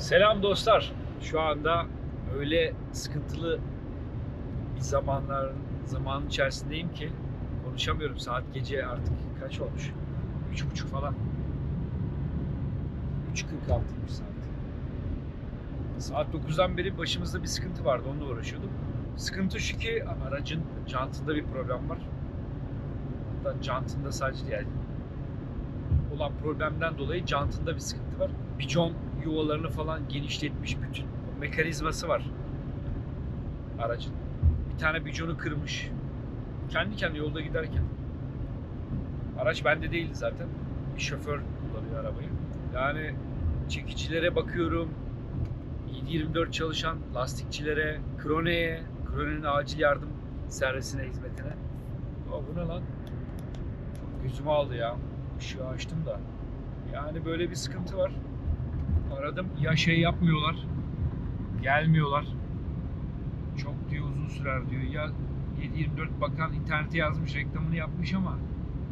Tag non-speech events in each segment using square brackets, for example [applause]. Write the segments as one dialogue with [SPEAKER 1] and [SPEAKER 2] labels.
[SPEAKER 1] Selam dostlar. Şu anda öyle sıkıntılı bir zamanlar zaman içerisindeyim ki konuşamıyorum. Saat gece artık kaç olmuş? Üç buçuk falan. 3.46'ymış saat. Saat 9'dan beri başımızda bir sıkıntı vardı. Onunla uğraşıyordum. Sıkıntı şu ki aracın jantında bir problem var. Hatta jantında sadece değil. olan problemden dolayı jantında bir sıkıntı var. Bijon yuvalarını falan genişletmiş bütün mekanizması var aracın. Bir tane bijonu kırmış. Kendi kendine yolda giderken. Araç bende değildi zaten. Bir şoför kullanıyor arabayı. Yani çekicilere bakıyorum. 7-24 çalışan lastikçilere, Krone'ye, Krone'nin acil yardım servisine, hizmetine. Aa, bu ne lan? Gözümü aldı ya. Işığı açtım da. Yani böyle bir sıkıntı var. Aradım ya şey yapmıyorlar. Gelmiyorlar. Çok diyor uzun sürer diyor. Ya 7-24 bakan internete yazmış reklamını yapmış ama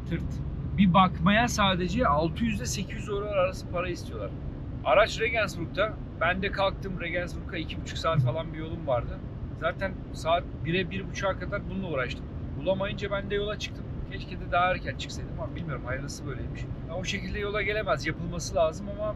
[SPEAKER 1] tırt. Bir bakmaya sadece 600 ile 800 euro arası para istiyorlar. Araç Regensburg'da. Ben de kalktım Regensburg'a 2,5 saat falan bir yolum vardı. Zaten saat 1'e 1.30'a kadar bununla uğraştım. Bulamayınca ben de yola çıktım. Keşke de daha erken çıksaydım ama bilmiyorum hayırlısı böyleymiş. Ya o şekilde yola gelemez. Yapılması lazım ama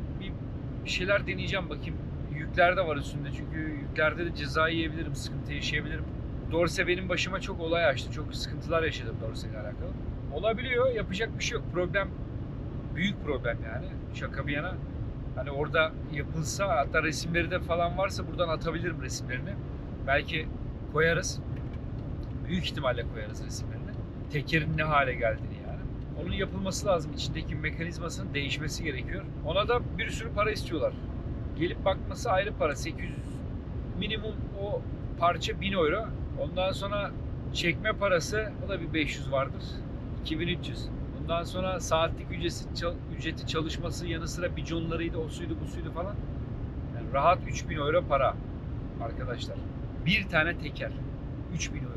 [SPEAKER 1] bir, şeyler deneyeceğim bakayım. Yükler de var üstünde çünkü yüklerde de ceza yiyebilirim, sıkıntı yaşayabilirim. Dorse benim başıma çok olay açtı. Çok sıkıntılar yaşadım Dorse ile alakalı. Olabiliyor, yapacak bir şey yok. Problem büyük problem yani. Şaka bir yana. Hani orada yapılsa hatta resimleri de falan varsa buradan atabilirim resimlerini. Belki koyarız. Büyük ihtimalle koyarız resimlerini. Tekerin ne hale geldiğini. Onun yapılması lazım. İçindeki mekanizmasının değişmesi gerekiyor. Ona da bir sürü para istiyorlar. Gelip bakması ayrı para. 800 minimum o parça 1000 euro. Ondan sonra çekme parası o da bir 500 vardır. 2300. Ondan sonra saatlik ücreti, ücreti çalışması yanı sıra biconlarıydı, o suydu, bu suydu falan. Yani rahat 3000 euro para arkadaşlar. Bir tane teker. 3000 euro.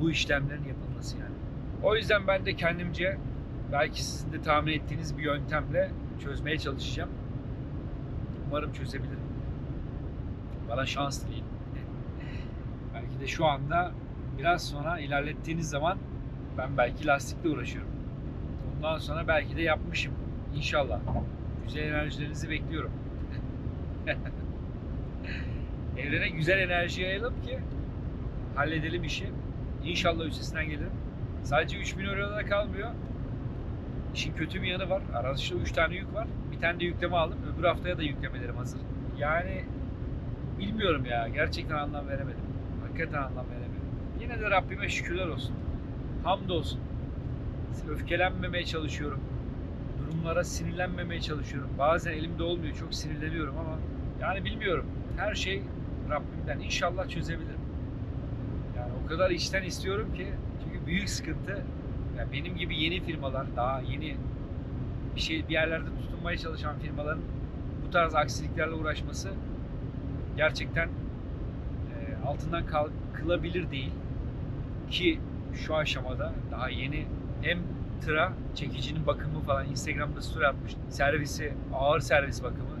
[SPEAKER 1] Bu işlemlerin yapılması yani. O yüzden ben de kendimce belki sizin de tahmin ettiğiniz bir yöntemle çözmeye çalışacağım. Umarım çözebilirim. Bana şans dileyin. [laughs] belki de şu anda biraz sonra ilerlettiğiniz zaman ben belki lastikle uğraşıyorum. Ondan sonra belki de yapmışım. İnşallah. Güzel enerjilerinizi bekliyorum. [laughs] Evrene güzel enerji yayalım ki halledelim işi. İnşallah üstesinden gelirim. Sadece 3000 euroda da kalmıyor. İşin kötü bir yanı var. Araçta 3 tane yük var. Bir tane de yükleme aldım. Öbür haftaya da yüklemelerim hazır. Yani bilmiyorum ya. Gerçekten anlam veremedim. Hakikaten anlam veremedim. Yine de Rabbime şükürler olsun. Hamdolsun. Öfkelenmemeye çalışıyorum. Durumlara sinirlenmemeye çalışıyorum. Bazen elimde olmuyor. Çok sinirleniyorum ama yani bilmiyorum. Her şey Rabbimden. İnşallah çözebilirim. Yani o kadar içten istiyorum ki büyük sıkıntı. Yani benim gibi yeni firmalar, daha yeni bir şey bir yerlerde tutunmaya çalışan firmaların bu tarz aksiliklerle uğraşması gerçekten e, altından kalkılabilir değil ki şu aşamada daha yeni hem tıra çekicinin bakımı falan Instagram'da story atmış. Servisi, ağır servis bakımı,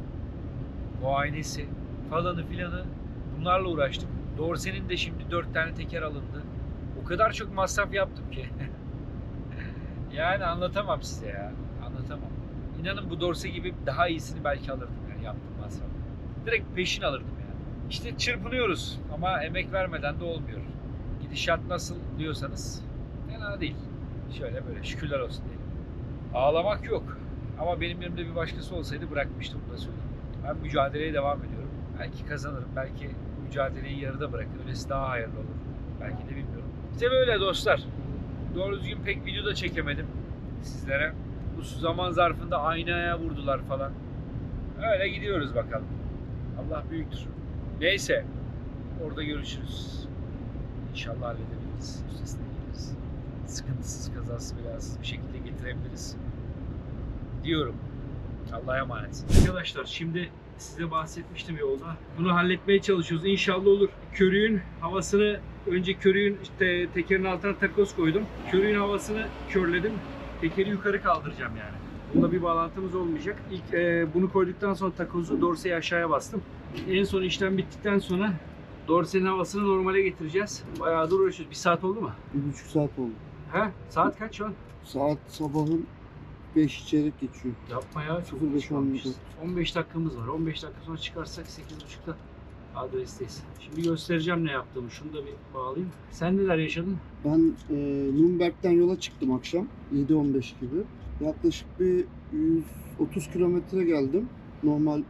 [SPEAKER 1] muayenesi falanı filanı bunlarla uğraştık. Dorse'nin de şimdi dört tane teker alındı. Kadar çok masraf yaptım ki. [laughs] yani anlatamam size ya. Anlatamam. İnanın bu Dorse gibi daha iyisini belki alırdım yani yaptığım masraf. Direkt peşin alırdım yani. İşte çırpınıyoruz ama emek vermeden de olmuyor. Gidişat nasıl diyorsanız fena değil. Şöyle böyle şükürler olsun diyelim. Ağlamak yok. Ama benim yerimde bir başkası olsaydı bırakmıştım bunu söyleyeyim. Ben mücadeleye devam ediyorum. Belki kazanırım. Belki mücadeleyi yarıda bırakır. Öylesi daha hayırlı olur. Belki de bilmiyorum. İşte böyle dostlar. Doğru düzgün pek video da çekemedim sizlere. Bu zaman zarfında aynaya vurdular falan. Öyle gidiyoruz bakalım. Allah büyüktür. Neyse. Orada görüşürüz. İnşallah halledebiliriz. Üstesinden geliriz. Sıkıntısız, kazasız, belasız bir şekilde getirebiliriz. Diyorum. Allah'a emanet. Arkadaşlar şimdi size bahsetmiştim yolda. Bunu halletmeye çalışıyoruz. İnşallah olur. Körüğün havasını önce körüğün işte tekerin altına takoz koydum. Körüğün havasını körledim. Tekeri yukarı kaldıracağım yani. Bunda bir bağlantımız olmayacak. İlk e, bunu koyduktan sonra takozu dorseyi aşağıya bastım. En son işlem bittikten sonra dorsenin havasını normale getireceğiz. Bayağı da uğraşıyoruz. Bir saat oldu mu?
[SPEAKER 2] Bir buçuk saat oldu.
[SPEAKER 1] He? Saat kaç şu an?
[SPEAKER 2] Saat sabahın 5 çeyrek geçiyor.
[SPEAKER 1] Yapma ya. Çok
[SPEAKER 2] 05
[SPEAKER 1] geç kalmışız.
[SPEAKER 2] olmuş.
[SPEAKER 1] 15 dakikamız var. 15 dakika sonra çıkarsak 8.30'da adresteyiz. Şimdi göstereceğim ne yaptığımı. Şunu da bir bağlayayım. Sen neler yaşadın?
[SPEAKER 2] Ben e, Nürnberg'den yola çıktım akşam 7.15 gibi. Yaklaşık bir 130 kilometre geldim normal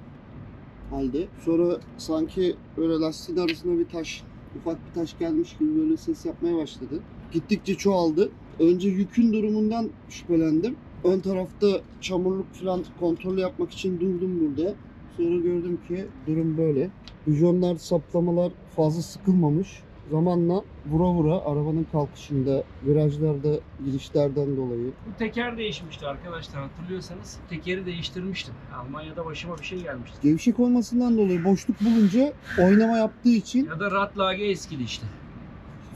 [SPEAKER 2] halde. Sonra sanki böyle lastiğin arasına bir taş, ufak bir taş gelmiş gibi böyle ses yapmaya başladı. Gittikçe çoğaldı. Önce yükün durumundan şüphelendim. Ön tarafta çamurluk falan kontrolü yapmak için durdum burada. Sonra gördüm ki durum böyle. Bijonlar, saplamalar fazla sıkılmamış. Zamanla vura vura arabanın kalkışında, virajlarda girişlerden dolayı
[SPEAKER 1] Bu teker değişmişti arkadaşlar hatırlıyorsanız. Tekeri değiştirmiştim. Almanya'da başıma bir şey gelmişti.
[SPEAKER 2] gevşek olmasından dolayı boşluk bulunca oynama yaptığı için
[SPEAKER 1] Ya da Radlage eskidi işte.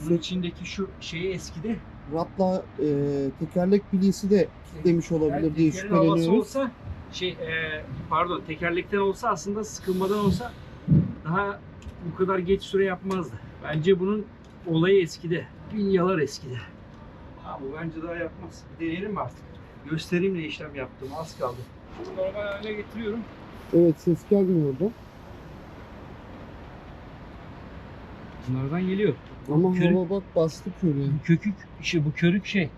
[SPEAKER 1] Bunun içindeki şu şeyi eskidi.
[SPEAKER 2] ratla e, tekerlek bilyesi de demiş olabilir
[SPEAKER 1] Yani
[SPEAKER 2] diye şüpheleniyoruz.
[SPEAKER 1] olsa şey e, pardon tekerlekten olsa aslında sıkılmadan olsa daha bu kadar geç süre yapmazdı. Bence bunun olayı eskidi. Bilyalar eskidi. Ha bu bence daha yapmaz. Bir deneyelim mi artık? Göstereyim ne işlem yaptım. Az kaldı. Şunu normal haline getiriyorum.
[SPEAKER 2] Evet ses gelmiyor orada.
[SPEAKER 1] Bunlardan geliyor.
[SPEAKER 2] Ama
[SPEAKER 1] Körük.
[SPEAKER 2] hava bak bastı körüğe.
[SPEAKER 1] Bu kökük, işte bu körük şey.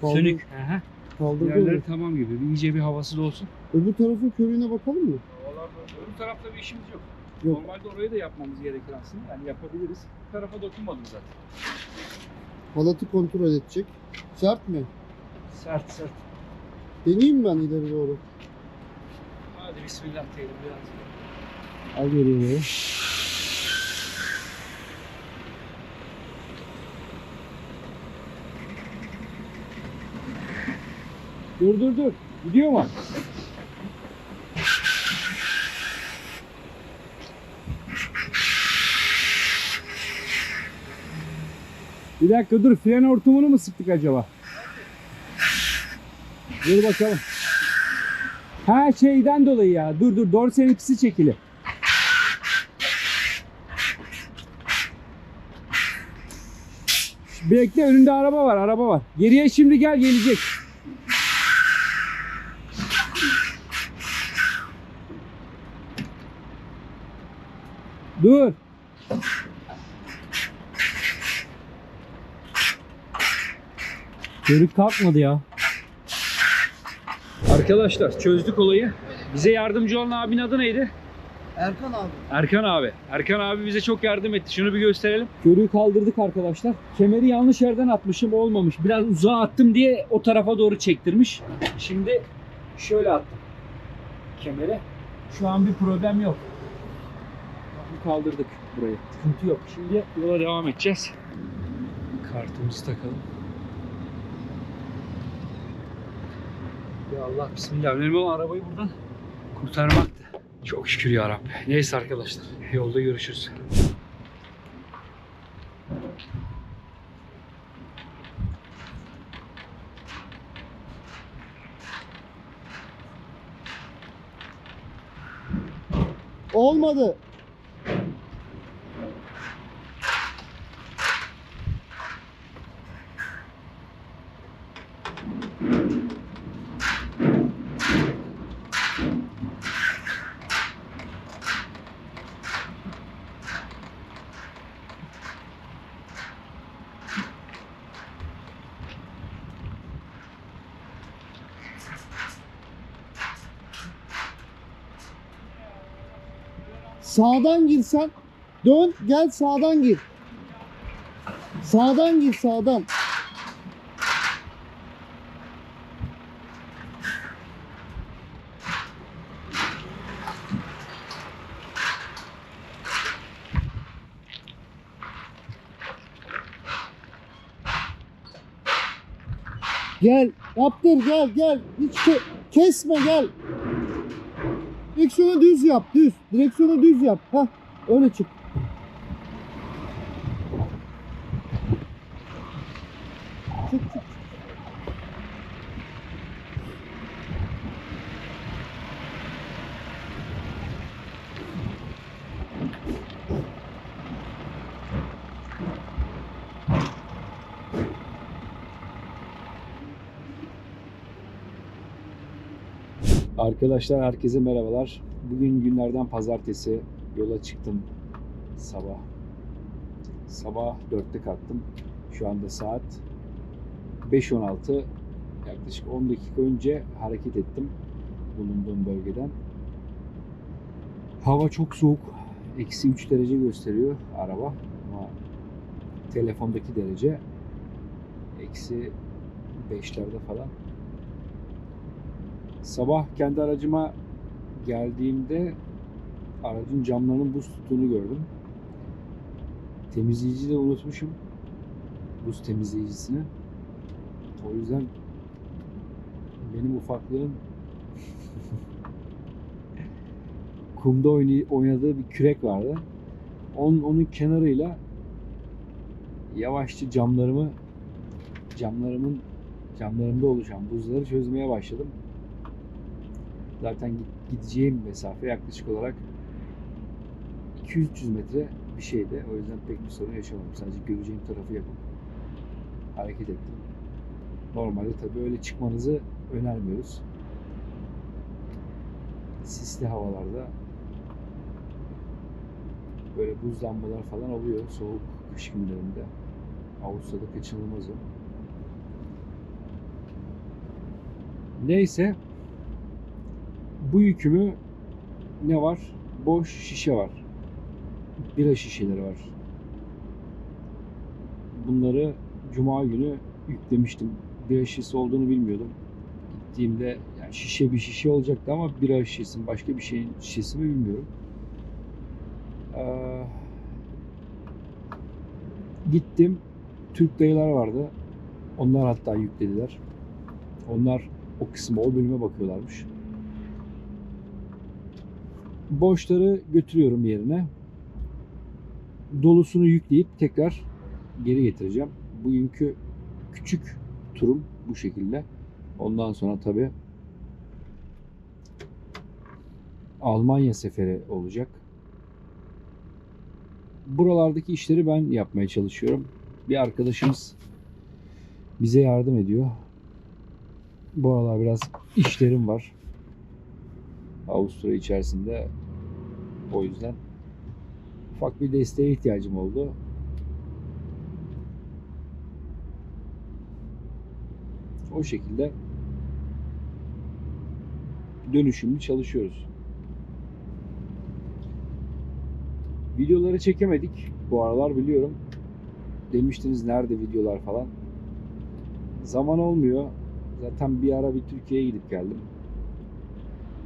[SPEAKER 2] Kaldı,
[SPEAKER 1] Sönük. Aha.
[SPEAKER 2] Kaldırdı
[SPEAKER 1] Yerleri tamam gibi. Bir iyice bir havası da olsun.
[SPEAKER 2] Öbür tarafın körüğüne bakalım mı?
[SPEAKER 1] Havalarda öbür tarafta bir işimiz yok.
[SPEAKER 2] Yok.
[SPEAKER 1] Normalde orayı da yapmamız gerekir aslında. Yani yapabiliriz. Bu tarafa dokunmadım zaten.
[SPEAKER 2] Halatı kontrol edecek. Sert mi?
[SPEAKER 1] Sert sert.
[SPEAKER 2] Deneyeyim ben ileri doğru.
[SPEAKER 1] Hadi bismillah diyelim biraz.
[SPEAKER 2] Al geriye.
[SPEAKER 1] Dur dur dur. Gidiyor mu? Bir dakika dur fren hortumunu mu sıktık acaba? Dur bakalım. Ha şeyden dolayı ya. Dur dur dorsenin ikisi çekili. Bekle önünde araba var araba var. Geriye şimdi gel gelecek. Dur. Körük kalkmadı ya. Arkadaşlar çözdük olayı. Bize yardımcı olan abinin adı neydi?
[SPEAKER 2] Erkan abi.
[SPEAKER 1] Erkan abi. Erkan abi bize çok yardım etti. Şunu bir gösterelim. Körüğü kaldırdık arkadaşlar. Kemeri yanlış yerden atmışım olmamış. Biraz uzağa attım diye o tarafa doğru çektirmiş. Şimdi şöyle attım. Kemeri. Şu an bir problem yok. Kaldırdık burayı. Sıkıntı yok. Şimdi yola devam edeceğiz. Kartımızı takalım. Ya Allah bismillah. Önemli olan arabayı buradan kurtarmaktı. Çok şükür ya Rabbi. Neyse arkadaşlar. Yolda görüşürüz.
[SPEAKER 2] Olmadı. Sağdan girsen dön gel sağdan gir. Sağdan gir sağdan. Gel yaptır gel gel hiç ke- kesme gel. Direksiyonu düz yap düz. Direksiyonu düz yap. Hah öyle çık.
[SPEAKER 1] Arkadaşlar herkese merhabalar. Bugün günlerden pazartesi yola çıktım sabah. Sabah 4'te kalktım. Şu anda saat 5.16. Yaklaşık 10 dakika önce hareket ettim bulunduğum bölgeden. Hava çok soğuk. Eksi 3 derece gösteriyor araba. Ama telefondaki derece eksi 5'lerde falan. Sabah kendi aracıma geldiğimde aracın camlarının buz tuttuğunu gördüm. Temizleyici de unutmuşum. Buz temizleyicisini. O yüzden benim ufaklığım [laughs] kumda oynadığı bir kürek vardı. Onun, onun kenarıyla yavaşça camlarımı camlarımın camlarımda oluşan buzları çözmeye başladım. Zaten gideceğim mesafe yaklaşık olarak 200-300 metre bir şeydi. O yüzden pek bir sorun yaşamadım. Sadece göreceğim tarafı yapıp hareket ettim. Normalde tabii öyle çıkmanızı önermiyoruz. Sisli havalarda böyle buzlanmalar falan oluyor soğuk kış günlerinde. Avusturya'da kaçınılmaz o. Neyse bu yükümü ne var? Boş şişe var. Bira şişeleri var. Bunları cuma günü yüklemiştim. Bira şişesi olduğunu bilmiyordum. Gittiğimde yani şişe bir şişe olacaktı ama bira şişesi başka bir şeyin şişesi mi bilmiyorum. Ee, gittim. Türk dayılar vardı. Onlar hatta yüklediler. Onlar o kısmı, o bölüme bakıyorlarmış. Boşları götürüyorum yerine. Dolusunu yükleyip tekrar geri getireceğim. Bugünkü küçük turum bu şekilde. Ondan sonra tabii Almanya seferi olacak. Buralardaki işleri ben yapmaya çalışıyorum. Bir arkadaşımız bize yardım ediyor. Bu aralar biraz işlerim var. Avusturya içerisinde. O yüzden ufak bir desteğe ihtiyacım oldu. O şekilde dönüşümlü çalışıyoruz. Videoları çekemedik bu aralar biliyorum. Demiştiniz nerede videolar falan. Zaman olmuyor. Zaten bir ara bir Türkiye'ye gidip geldim.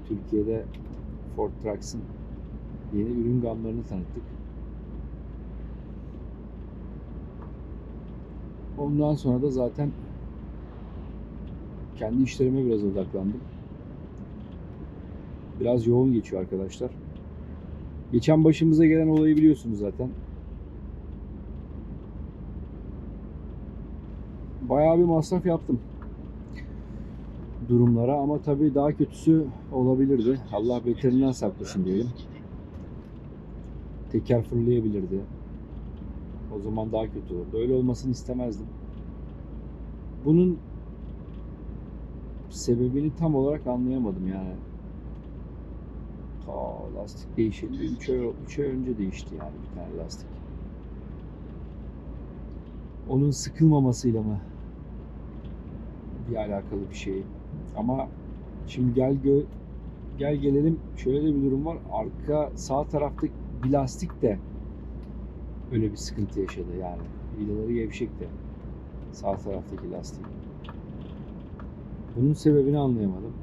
[SPEAKER 1] Türkiye'de Ford Trucks'ın yeni ürün gamlarını tanıttık. Ondan sonra da zaten kendi işlerime biraz odaklandım. Biraz yoğun geçiyor arkadaşlar. Geçen başımıza gelen olayı biliyorsunuz zaten. Bayağı bir masraf yaptım durumlara ama tabii daha kötüsü olabilirdi. Allah beterinden saklasın diyelim. Teker fırlayabilirdi. O zaman daha kötü olurdu. Öyle olmasını istemezdim. Bunun sebebini tam olarak anlayamadım yani. Ta lastik değişildi. 3 ay, üç ay önce değişti yani bir tane lastik. Onun sıkılmamasıyla mı bir alakalı bir şey. Ama şimdi gel gö gel gelelim şöyle de bir durum var. Arka sağ tarafta bir lastik de öyle bir sıkıntı yaşadı yani. Vidaları gevşekti. Sağ taraftaki lastik. Bunun sebebini anlayamadım.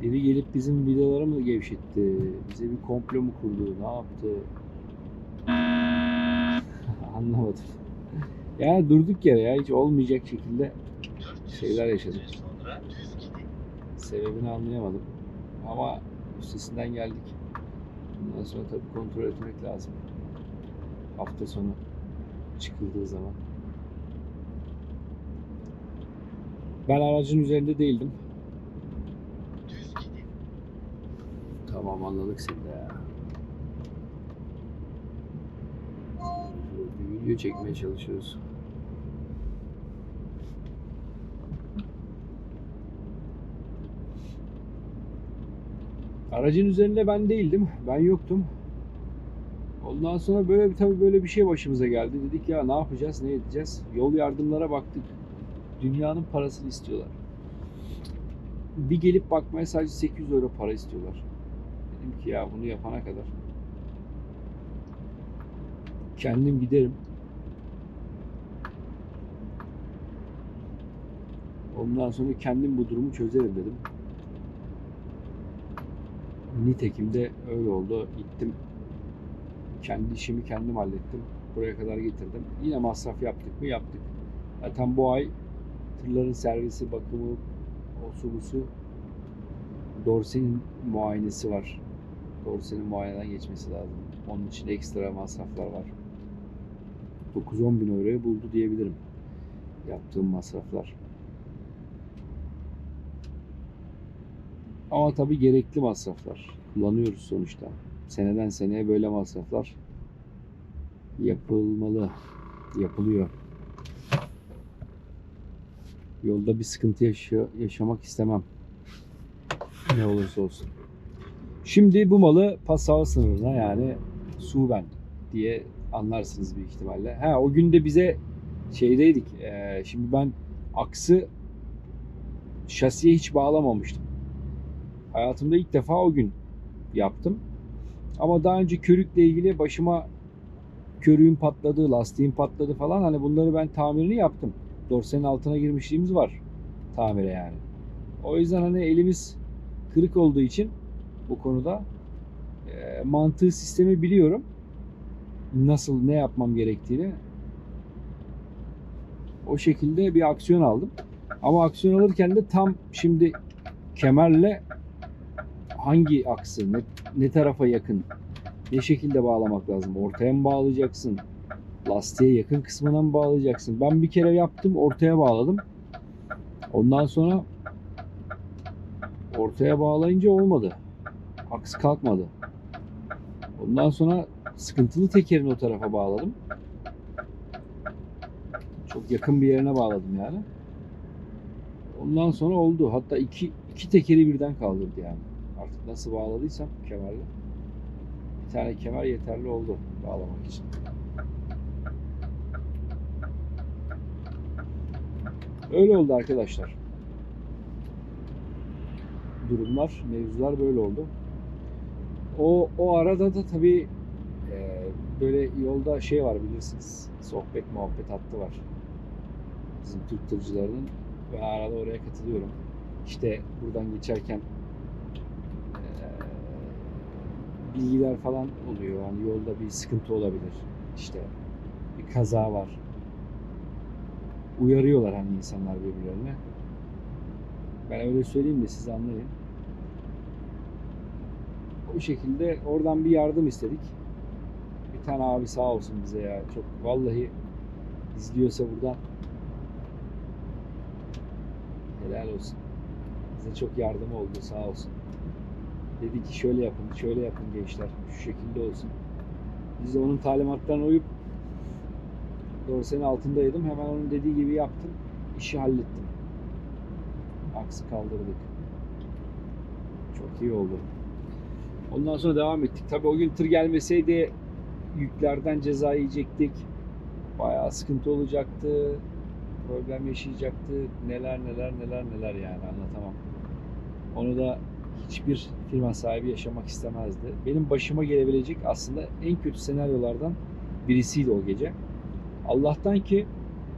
[SPEAKER 1] Biri gelip bizim vidaları mı gevşetti? Bize bir komplo mu kurdu? Ne yaptı? [laughs] Anlamadım. Yani durduk yere ya hiç olmayacak şekilde şeyler yaşadık. Sebebini anlayamadım. Ama üstesinden geldik. Bundan sonra tabii kontrol etmek lazım. Hafta sonu çıkıldığı zaman. Ben aracın üzerinde değildim. Tamam anladık seni de ya. video çekmeye çalışıyoruz. Aracın üzerinde ben değildim. Ben yoktum. Ondan sonra böyle tabii böyle bir şey başımıza geldi. Dedik ya ne yapacağız, ne edeceğiz? Yol yardımlara baktık. Dünyanın parasını istiyorlar. Bir gelip bakmaya sadece 800 euro para istiyorlar. Dedim ki ya bunu yapana kadar kendim giderim. Ondan sonra kendim bu durumu çözerim dedim. Nitekim de öyle oldu. Gittim. Kendi işimi kendim hallettim. Buraya kadar getirdim. Yine masraf yaptık mı? Yaptık. Zaten bu ay tırların servisi, bakımı, o su bu su Dorse'nin muayenesi var. Dorse'nin muayeneden geçmesi lazım. Onun için ekstra masraflar var. 9-10 bin euroya buldu diyebilirim. Yaptığım masraflar. Ama tabii gerekli masraflar. Kullanıyoruz sonuçta. Seneden seneye böyle masraflar yapılmalı. Yapılıyor. Yolda bir sıkıntı yaşa- yaşamak istemem. Ne olursa olsun. Şimdi bu malı Passau sınırına yani Suben diye anlarsınız büyük ihtimalle. Ha o gün de bize şeydeydik. eee, şimdi ben aksı şasiye hiç bağlamamıştım. Hayatımda ilk defa o gün yaptım. Ama daha önce körükle ilgili başıma körüğün patladı, lastiğin patladı falan hani bunları ben tamirini yaptım. Dorsenin altına girmişliğimiz var tamire yani. O yüzden hani elimiz kırık olduğu için bu konuda e, mantığı sistemi biliyorum. Nasıl ne yapmam gerektiğini. O şekilde bir aksiyon aldım. Ama aksiyon alırken de tam şimdi kemerle hangi aksı, ne, ne tarafa yakın, ne şekilde bağlamak lazım? Ortaya mı bağlayacaksın? Lastiğe yakın kısmına mı bağlayacaksın? Ben bir kere yaptım, ortaya bağladım. Ondan sonra ortaya bağlayınca olmadı. Aks kalkmadı. Ondan sonra sıkıntılı tekerini o tarafa bağladım. Çok yakın bir yerine bağladım yani. Ondan sonra oldu. Hatta iki, iki tekeri birden kaldırdı yani. Nasıl bağladıysam kemerle. Bir tane kemer yeterli oldu bağlamak için. Öyle oldu arkadaşlar. Durumlar, mevzular böyle oldu. O o arada da tabii e, böyle yolda şey var bilirsiniz. Sohbet muhabbet hattı var. Bizim Türk tırcılarının. Ben arada oraya katılıyorum. İşte buradan geçerken e, bilgiler falan oluyor. Hani yolda bir sıkıntı olabilir. İşte bir kaza var. Uyarıyorlar hani insanlar birbirlerine. Ben öyle söyleyeyim de siz anlayın. O şekilde oradan bir yardım istedik. Bir tane abi sağ olsun bize ya. Çok vallahi izliyorsa buradan helal olsun. Bize çok yardımı oldu sağ olsun. Dedi ki şöyle yapın, şöyle yapın gençler. Şu şekilde olsun. Biz de onun talimatlarına uyup dorsenin altındaydım. Hemen onun dediği gibi yaptım. İşi hallettim. Aksı kaldırdık. Çok iyi oldu. Ondan sonra devam ettik. Tabii o gün tır gelmeseydi yüklerden ceza yiyecektik. Bayağı sıkıntı olacaktı. Problem yaşayacaktı. Neler neler neler neler yani anlatamam. Onu da hiçbir firma sahibi yaşamak istemezdi. Benim başıma gelebilecek aslında en kötü senaryolardan birisiydi o gece. Allah'tan ki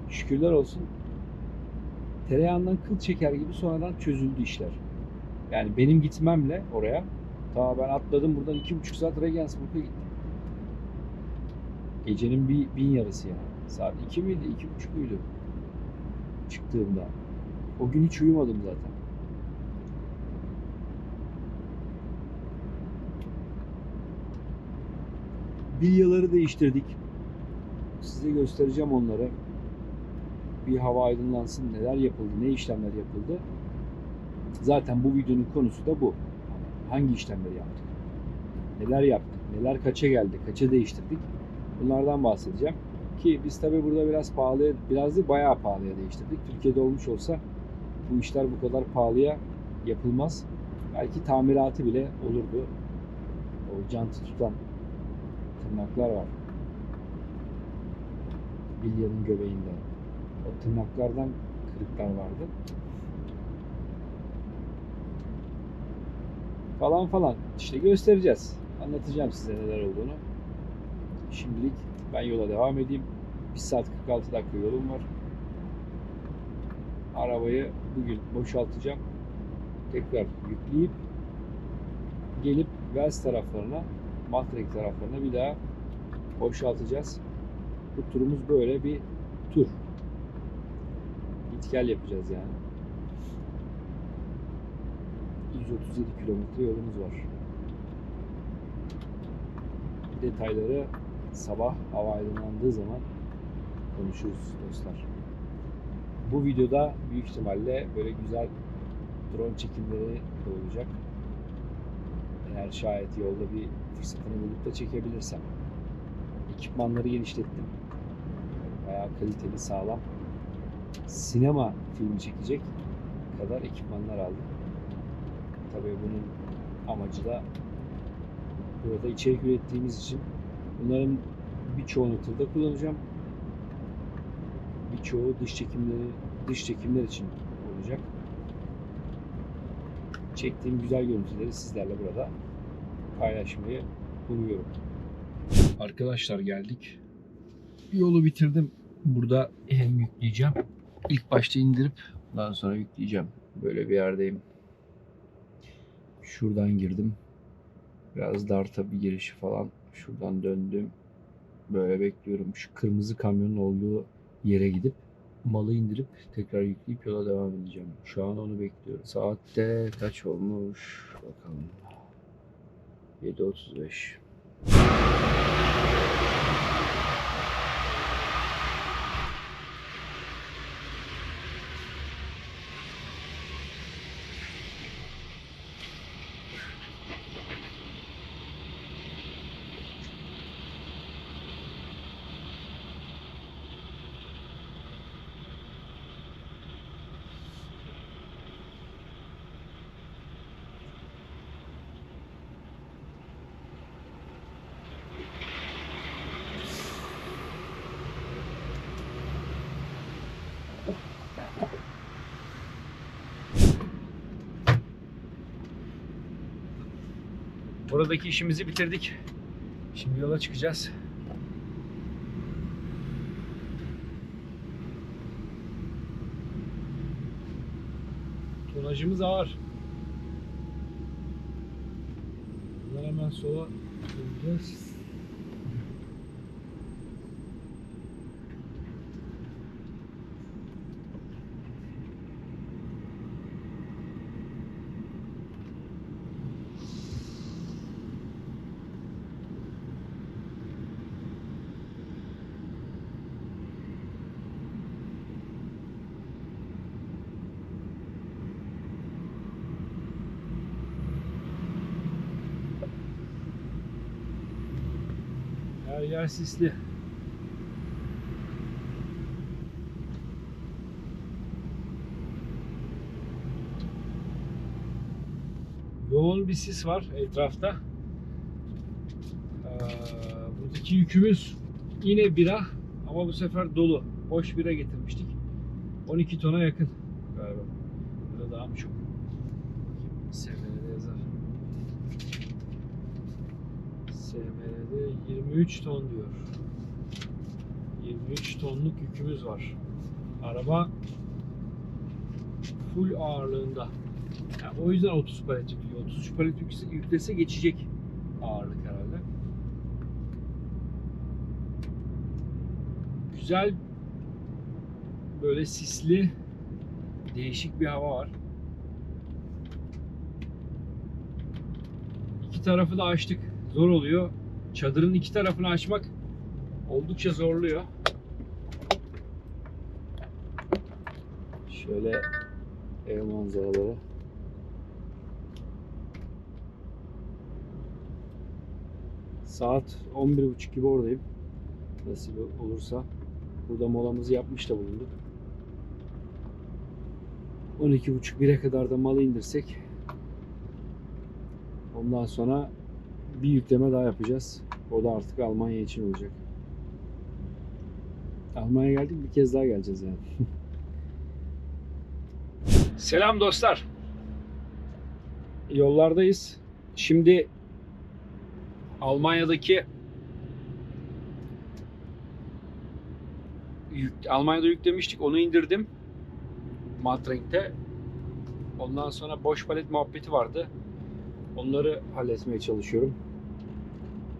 [SPEAKER 1] şükürler olsun tereyağından kıl çeker gibi sonradan çözüldü işler. Yani benim gitmemle oraya ta ben atladım buradan iki buçuk saat Regensburg'a gittim. Gecenin bir bin yarısı yani. Saat iki miydi? iki buçuk muydu? Çıktığımda. O gün hiç uyumadım zaten. Bilyaları değiştirdik. Size göstereceğim onları. Bir hava aydınlansın neler yapıldı, ne işlemler yapıldı. Zaten bu videonun konusu da bu. Hangi işlemleri yaptık? Neler yaptık? Neler kaça geldi? Kaça değiştirdik? Bunlardan bahsedeceğim. Ki biz tabi burada biraz pahalıya, biraz değil bayağı pahalıya değiştirdik. Türkiye'de olmuş olsa bu işler bu kadar pahalıya yapılmaz. Belki tamiratı bile olurdu. O jantı tutan tırnaklar var. Bilyanın göbeğinde. O tırnaklardan kırıklar vardı. Falan falan. İşte göstereceğiz. Anlatacağım size neler olduğunu. Şimdilik ben yola devam edeyim. 1 saat 46 dakika yolum var. Arabayı bugün boşaltacağım. Tekrar yükleyip gelip Vels taraflarına, Matrek taraflarına bir daha boşaltacağız. Bu turumuz böyle bir tur. Git gel yapacağız yani. 137 kilometre yolumuz var. Detayları sabah hava aydınlandığı zaman konuşuruz dostlar. Bu videoda büyük ihtimalle böyle güzel drone çekimleri olacak. Eğer şayet yolda bir fırsatını bulup da çekebilirsem. Ekipmanları genişlettim. Bayağı kaliteli, sağlam. Sinema filmi çekecek kadar ekipmanlar aldım. Tabii bunun amacı da burada içerik ürettiğimiz için bunların birçoğunu tırda kullanacağım. Birçoğu dış çekimleri dış çekimler için olacak. Çektiğim güzel görüntüleri sizlerle burada paylaşmayı umuyorum. Arkadaşlar geldik. Yolu bitirdim. Burada hem yükleyeceğim. İlk başta indirip daha sonra yükleyeceğim. Böyle bir yerdeyim. Şuradan girdim. Biraz dar tabi girişi falan. Şuradan döndüm. Böyle bekliyorum. Şu kırmızı kamyonun olduğu yere gidip malı indirip tekrar yükleyip yola devam edeceğim. Şu an onu bekliyorum. Saatte kaç olmuş? Bakalım. 7.35.
[SPEAKER 3] Buradaki işimizi bitirdik. Şimdi yola çıkacağız. Tonajımız ağır. Buradan hemen sola döneceğiz. Her yer sisli. Yoğun bir sis var etrafta. Ee, buradaki yükümüz yine bira ama bu sefer dolu. Boş bira getirmiştik. 12 tona yakın galiba. Burada daha mı çok? Bakayım SMR'de yazar. SMR'de 23 ton diyor. 23 tonluk yükümüz var. Araba full ağırlığında. Yani o yüzden 30 palet yüklüyor. 33 palet yüklese geçecek ağırlık herhalde. Güzel böyle sisli değişik bir hava var. İki tarafı da açtık. Zor oluyor. Çadırın iki tarafını açmak oldukça zorluyor.
[SPEAKER 1] Şöyle ev manzaraları. Saat 11.30 gibi oradayım. Nasip olursa. Burada molamızı yapmış da bulunduk. 12.30 1'e kadar da malı indirsek Ondan sonra bir yükleme daha yapacağız. O da artık Almanya için olacak. Almanya'ya geldik bir kez daha geleceğiz yani. [laughs]
[SPEAKER 4] Selam dostlar.
[SPEAKER 1] Yollardayız. Şimdi Almanya'daki yük, Almanya'da yüklemiştik. Onu indirdim. Matrank'te. Ondan sonra boş palet muhabbeti vardı. Onları halletmeye çalışıyorum.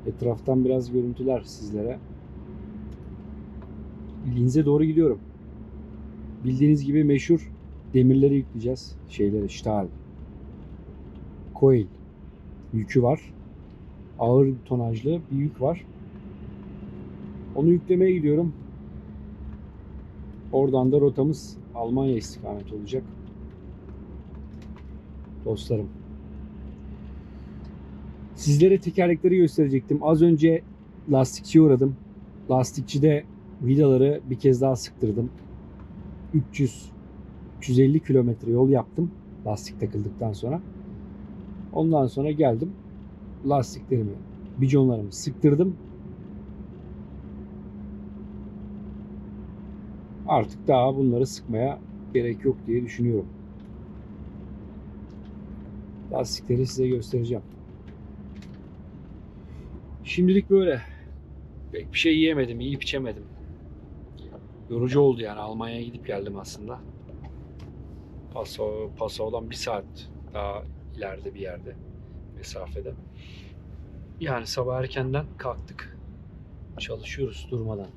[SPEAKER 1] Etraftan biraz görüntüler sizlere. Linz'e doğru gidiyorum. Bildiğiniz gibi meşhur demirleri yükleyeceğiz. Şeyleri, Stahl. Coil yükü var. Ağır tonajlı bir yük var. Onu yüklemeye gidiyorum. Oradan da rotamız Almanya istikameti olacak. Dostlarım. Sizlere tekerlekleri gösterecektim. Az önce lastikçiye uğradım. Lastikçide vidaları bir kez daha sıktırdım. 300 350 kilometre yol yaptım lastik takıldıktan sonra. Ondan sonra geldim. Lastiklerimi, biconlarımı sıktırdım. Artık daha bunları sıkmaya gerek yok diye düşünüyorum. Lastikleri size göstereceğim. Şimdilik böyle. Pek bir şey yiyemedim, yiyip içemedim. Yorucu oldu yani. Almanya'ya gidip geldim aslında. Paso, Paso olan bir saat daha ileride bir yerde mesafede. Yani sabah erkenden kalktık. Çalışıyoruz durmadan.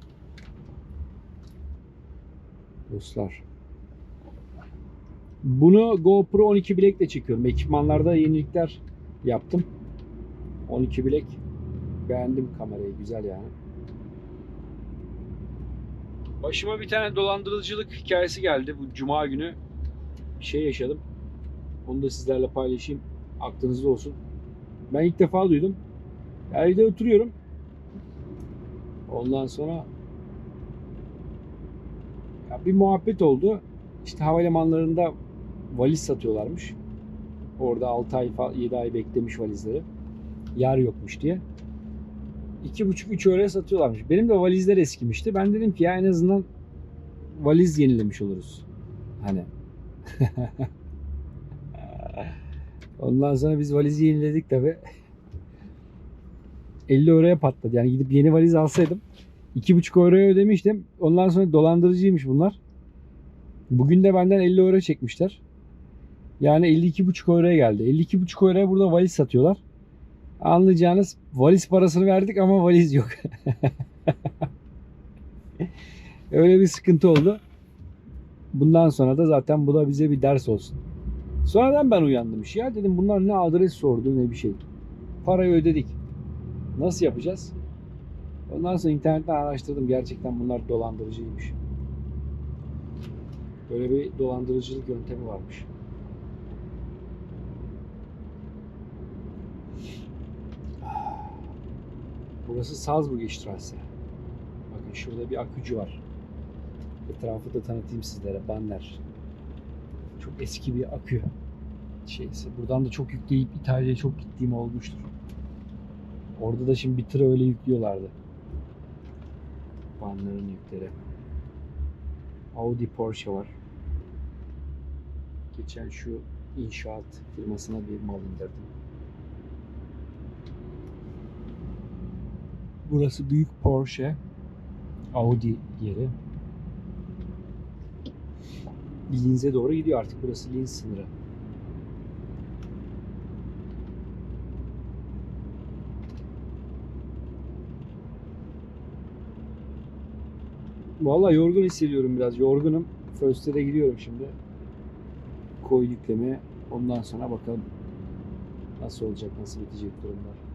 [SPEAKER 1] Dostlar. Bunu GoPro 12 bilekle çekiyorum. Ekipmanlarda yenilikler yaptım. 12 bilek. Beğendim kamerayı. Güzel yani. Başıma bir tane dolandırıcılık hikayesi geldi. Bu cuma günü bir şey yaşadım. Onu da sizlerle paylaşayım. Aklınızda olsun. Ben ilk defa duydum. Evde oturuyorum. Ondan sonra ya bir muhabbet oldu. İşte havalimanlarında valiz satıyorlarmış. Orada 6 ay, 7 ay beklemiş valizleri. Yer yokmuş diye. 2,5-3 euroya satıyorlarmış. Benim de valizler eskimişti. Ben dedim ki ya en azından valiz yenilemiş oluruz. Hani. [laughs] Ondan sonra biz valizi yeniledik tabi. 50 euroya patladı. Yani gidip yeni valiz alsaydım 2,5 euroya ödemiştim. Ondan sonra dolandırıcıymış bunlar. Bugün de benden 50 euro çekmişler. Yani 52,5 euroya geldi. 52,5 euroya burada valiz satıyorlar. Anlayacağınız valiz parasını verdik ama valiz yok. [laughs] Öyle bir sıkıntı oldu. Bundan sonra da zaten bu da bize bir ders olsun. Sonradan ben uyandım iş ya dedim bunlar ne adres sordu ne bir şey. Parayı ödedik. Nasıl yapacağız? Ondan sonra internetten araştırdım. Gerçekten bunlar dolandırıcıymış. Böyle bir dolandırıcılık yöntemi varmış. Burası Salzburgstrasse. Bakın şurada bir akücü var. Etrafı da tanıtayım sizlere. Banner. Çok eski bir akü şeysi. Buradan da çok yükleyip İtalya'ya çok gittiğim olmuştur. Orada da şimdi bir tır öyle yüklüyorlardı. Vanların yükleri. Audi Porsche var. Geçen şu inşaat firmasına bir mal indirdim. Burası büyük Porsche. Audi yeri. Linz'e doğru gidiyor artık. Burası Linz sınırı. Vallahi yorgun hissediyorum biraz. Yorgunum. First'e gidiyorum şimdi. Koy yüklemeye. Ondan sonra bakalım nasıl olacak, nasıl bitecek durumlar.